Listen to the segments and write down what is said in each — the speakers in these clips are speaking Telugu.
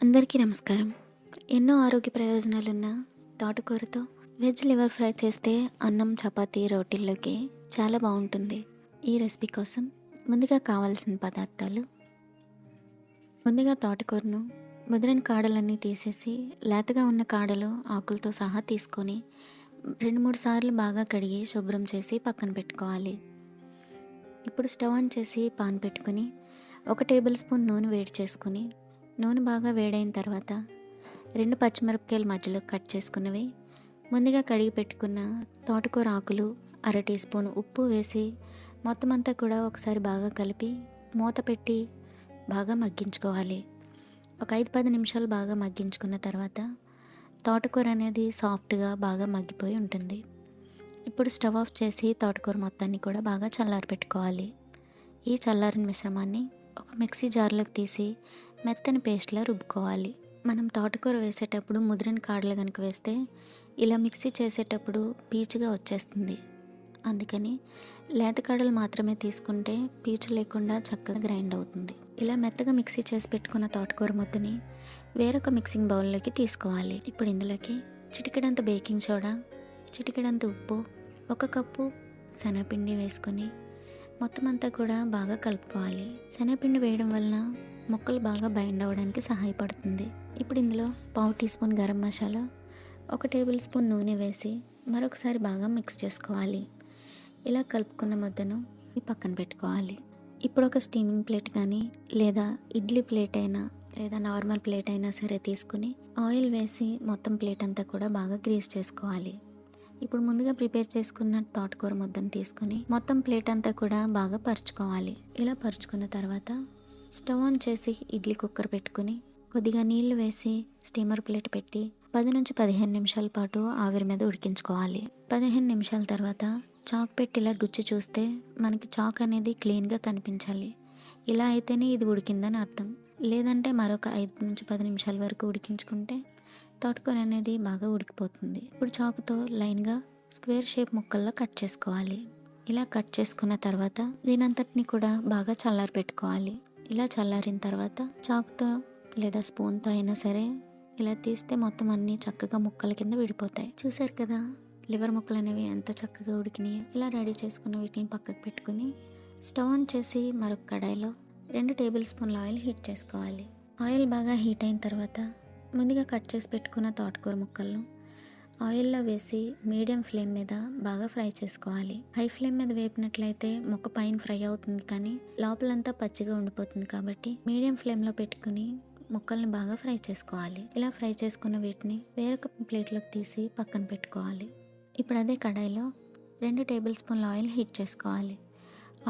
అందరికీ నమస్కారం. ఎన్నో ఆరోగ్య ప్రయోజనాలున్న తోటకూరతో వెజ్ లివర్ ఫ్రై చేస్తే అన్నం చపాతీ రోటీల్లోకి చాలా బాగుంటుంది. ఈ రెసిపీ కోసం ముందుగా కావాల్సిన పదార్థాలు. ముందుగా తోటకూరను ముదిరిన కాడలన్నీ తీసేసి లేతగా ఉన్న కాడలు ఆకులతో సహా తీసుకొని రెండు మూడు సార్లు బాగా కడిగి శుభ్రం చేసి పక్కన పెట్టుకోవాలి. ఇప్పుడు స్టవ్ ఆన్ చేసి పాన్ పెట్టుకొని ఒక టేబుల్ స్పూన్ నూనె వేడి చేసుకొని నూనె బాగా వేడైన తర్వాత రెండు పచ్చిమిరపకాయలు మధ్యలో కట్ చేసుకున్నవి. ముందుగా కడిగి పెట్టుకున్న తోటకూర ఆకులు అర టీ స్పూన్ ఉప్పు వేసి మొత్తం అంతా కూడా ఒకసారి బాగా కలిపి మూత పెట్టి బాగా మగ్గించుకోవాలి. ఒక ఐదు పది నిమిషాలు బాగా మగ్గించుకున్న తర్వాత తోటకూర అనేది సాఫ్ట్గా బాగా మగ్గిపోయి ఉంటుంది. ఇప్పుడు స్టవ్ ఆఫ్ చేసి తోటకూర మొత్తాన్ని కూడా బాగా చల్లారి పెట్టుకోవాలి ఈ చల్లారిన మిశ్రమాన్ని ఒక మిక్సీ జార్లోకి తీసి మెత్తని పేస్ట్లా రుబ్బుకోవాలి. మనం తోటకూర వేసేటప్పుడు ముదిరిన కాడలు కనుక వేస్తే ఇలా మిక్సీ చేసేటప్పుడు పీచుగా వచ్చేస్తుంది. అందుకని లేత కాడలు మాత్రమే తీసుకుంటే పీచు లేకుండా చక్కగా గ్రైండ్ అవుతుంది. ఇలా మెత్తగా మిక్సీ చేసి పెట్టుకున్న తోటకూర ముద్దని వేరొక మిక్సింగ్ బౌల్లోకి తీసుకోవాలి. ఇప్పుడు ఇందులోకి చిటికెడంత బేకింగ్ సోడా చిటికెడంత ఉప్పు ఒక కప్పు శనగపిండి వేసుకొని మొత్తం అంతా కూడా బాగా కలుపుకోవాలి. శనగపిండి వేయడం వలన ముక్కలు బాగా బైండ్ అవ్వడానికి సహాయపడుతుంది. ఇప్పుడు ఇందులో పావు టీ స్పూన్ గరం మసాలా ఒక టేబుల్ స్పూన్ నూనె వేసి మరొకసారి బాగా మిక్స్ చేసుకోవాలి. ఇలా కలుపుకున్న ముద్దను ఈ పక్కన పెట్టుకోవాలి. ఇప్పుడు ఒక స్టీమింగ్ ప్లేట్ కానీ లేదా ఇడ్లీ ప్లేట్ అయినా లేదా నార్మల్ ప్లేట్ అయినా సరే తీసుకుని ఆయిల్ వేసి మొత్తం ప్లేట్ అంతా కూడా బాగా గ్రీస్ చేసుకోవాలి. ఇప్పుడు ముందుగా ప్రిపేర్ చేసుకున్న తోటకూర ముద్దను తీసుకుని మొత్తం ప్లేట్ అంతా కూడా బాగా పరుచుకోవాలి. ఇలా పరుచుకున్న తర్వాత స్టవ్ ఆన్ చేసి ఇడ్లీ కుక్కర్ పెట్టుకుని కొద్దిగా నీళ్ళు వేసి స్టీమర్ ప్లేట్ పెట్టి పది నుంచి పదిహేను నిమిషాల పాటు ఆవిరి మీద ఉడికించుకోవాలి. పదిహేను నిమిషాల తర్వాత చాక్ పెట్టి ఇలా గుచ్చి చూస్తే మనకి చాక్ అనేది క్లీన్గా కనిపించాలి. ఇలా అయితేనే ఇది ఉడికిందని అర్థం. లేదంటే మరొక ఐదు నుంచి పది నిమిషాల వరకు ఉడికించుకుంటే తోటకూర అనేది బాగా ఉడికిపోతుంది. ఇప్పుడు చాకుతో లైన్గా స్క్వేర్ షేప్ ముక్కల్లో కట్ చేసుకోవాలి. ఇలా కట్ చేసుకున్న తర్వాత దీనంతటిని కూడా బాగా చల్లారి పెట్టుకోవాలి ఇలా చల్లారిన తర్వాత చాకుతో లేదా స్పూన్తో అయినా సరే ఇలా తీస్తే మొత్తం అన్నీ చక్కగా ముక్కల కింద విడిపోతాయి. చూసారు కదా? లివర్ ముక్కలు అనేవి ఎంత చక్కగా ఉడికినాయో. ఇలా రెడీ చేసుకున్న వీటిని పక్కకు పెట్టుకుని స్టవ్ ఆన్ చేసి మరొక కడాయిలో రెండు టేబుల్ స్పూన్ల ఆయిల్ హీట్ చేసుకోవాలి. ఆయిల్ బాగా హీట్ అయిన తర్వాత ముందుగా కట్ చేసి పెట్టుకున్న తోటకూర ముక్కలను ఆయిల్లో వేసి మీడియం ఫ్లేమ్ మీద బాగా ఫ్రై చేసుకోవాలి. హై ఫ్లేమ్ మీద వేపినట్లయితే మొక్క పైన ఫ్రై అవుతుంది కానీ లోపలంతా పచ్చిగా ఉండిపోతుంది కాబట్టి మీడియం ఫ్లేమ్లో పెట్టుకుని ముక్కల్ని బాగా ఫ్రై చేసుకోవాలి. ఇలా ఫ్రై చేసుకున్న వీటిని వేరొక ప్లేట్లోకి తీసి పక్కన పెట్టుకోవాలి. ఇప్పుడు అదే కడాయిలో రెండు టేబుల్ స్పూన్ల ఆయిల్ హీట్ చేసుకోవాలి.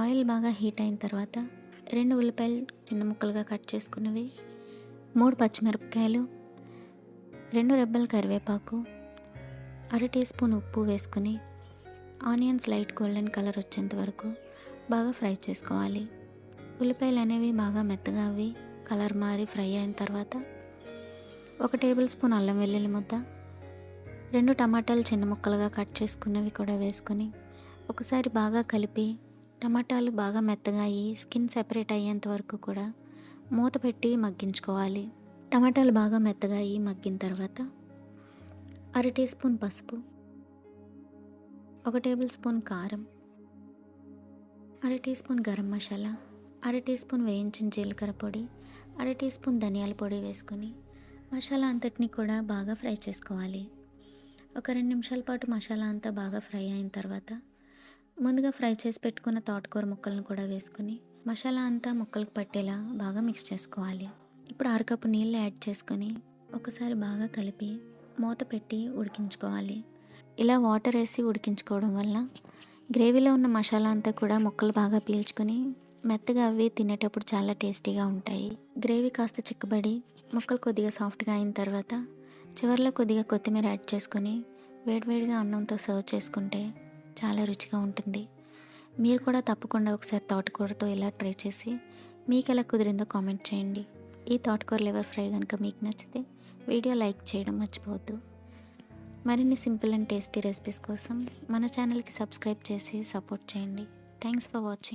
ఆయిల్ బాగా హీట్ అయిన తర్వాత రెండు ఉల్లిపాయలు చిన్న ముక్కలుగా కట్ చేసుకున్నవి మూడు పచ్చిమిరపకాయలు రెండు రెబ్బల కరివేపాకు అర టీ స్పూన్ ఉప్పు వేసుకొని ఆనియన్స్ లైట్ గోల్డెన్ కలర్ వచ్చేంత వరకు బాగా ఫ్రై చేసుకోవాలి. ఉల్లిపాయలు అనేవి బాగా మెత్తగా అవి కలర్ మారి ఫ్రై అయిన తర్వాత ఒక టేబుల్ స్పూన్ అల్లం వెల్లుల్లి ముద్ద రెండు టమాటాలు చిన్న ముక్కలుగా కట్ చేసుకున్నవి కూడా వేసుకొని ఒకసారి బాగా కలిపి టమాటాలు బాగా మెత్తగా అయ్యి స్కిన్ సెపరేట్ అయ్యేంత వరకు కూడా మూత పెట్టి మగ్గించుకోవాలి. టమాటాలు బాగా మెత్తగా అయ్యి మగ్గిన తర్వాత అర టీ స్పూన్ పసుపు ఒక టేబుల్ స్పూన్ కారం అర టీ స్పూన్ గరం మసాలా అర టీ స్పూన్ వేయించిన జీలకర్ర పొడి అర టీ స్పూన్ ధనియాల పొడి వేసుకొని మసాలా అంతటిని కూడా బాగా ఫ్రై చేసుకోవాలి. ఒక రెండు నిమిషాల పాటు మసాలా అంతా బాగా ఫ్రై అయిన తర్వాత ముందుగా ఫ్రై చేసి పెట్టుకున్న తోటకూర ముక్కలను కూడా వేసుకుని మసాలా అంతా ముక్కలకు పట్టేలా బాగా మిక్స్ చేసుకోవాలి. ఇప్పుడు అరకప్పు నీళ్ళు యాడ్ చేసుకొని ఒకసారి బాగా కలిపి మూత పెట్టి ఉడికించుకోవాలి. ఇలా వాటర్ వేసి ఉడికించుకోవడం వల్ల గ్రేవీలో ఉన్న మసాలా అంతా కూడా ముక్కలు బాగా పీల్చుకొని మెత్తగా అవి తినేటప్పుడు చాలా టేస్టీగా ఉంటాయి. గ్రేవీ కాస్త చిక్కబడి ముక్కలు కొద్దిగా సాఫ్ట్గా అయిన తర్వాత చివరిలో కొద్దిగా కొత్తిమీర యాడ్ చేసుకొని వేడివేడిగా అన్నంతో సర్వ్ చేసుకుంటే చాలా రుచిగా ఉంటుంది. మీరు కూడా తప్పకుండా ఒకసారి తోటకూరతో ఇలా ట్రై చేసి మీకు ఎలా కుదిరిందో కామెంట్ చేయండి. ఈ తోటకూర లివర్ ఫ్రై కనుక మీకు నచ్చితే వీడియో లైక్ చేయడం మర్చిపోవద్దు. మరిన్ని సింపుల్ అండ్ టేస్టీ రెసిపీస్ కోసం మన ఛానల్కి సబ్స్క్రైబ్ చేసి సపోర్ట్ చేయండి. Thanks for watching